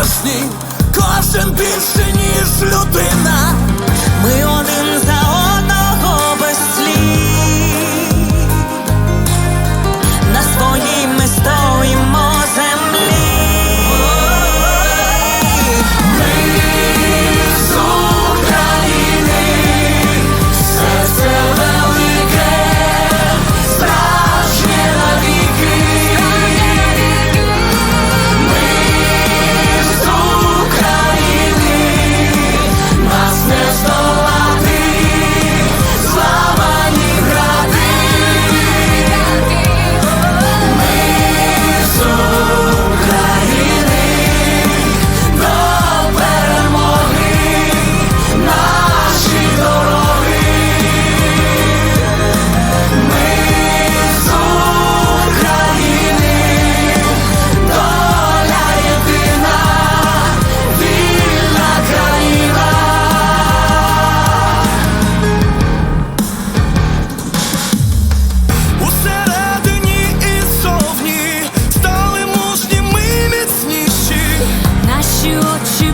кожній, кожен більше, ніж людина. you choose.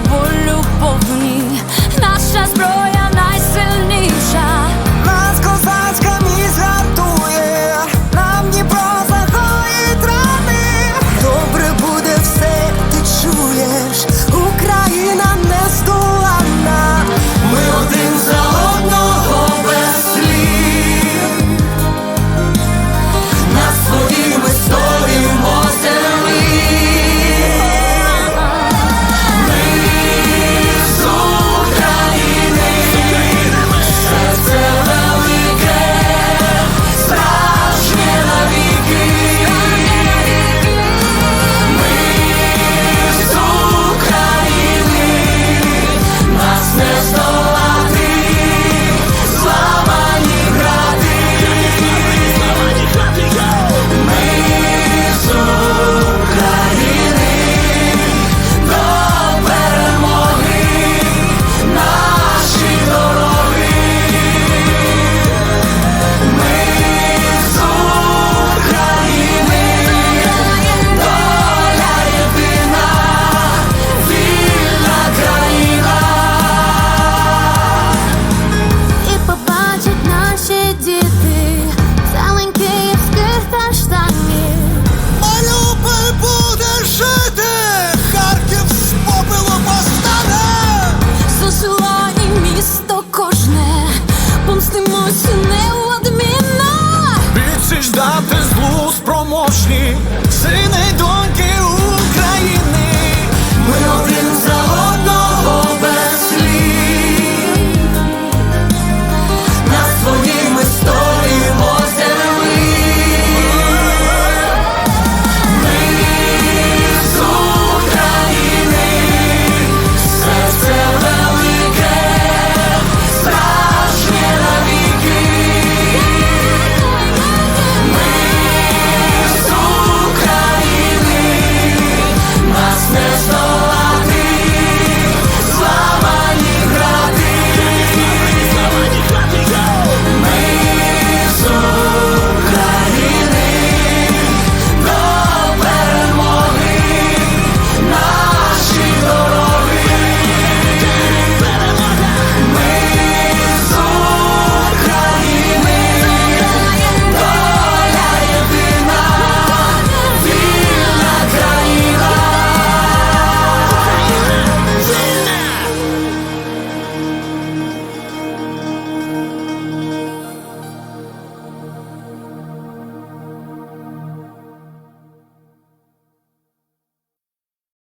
спроможні, сини доньки.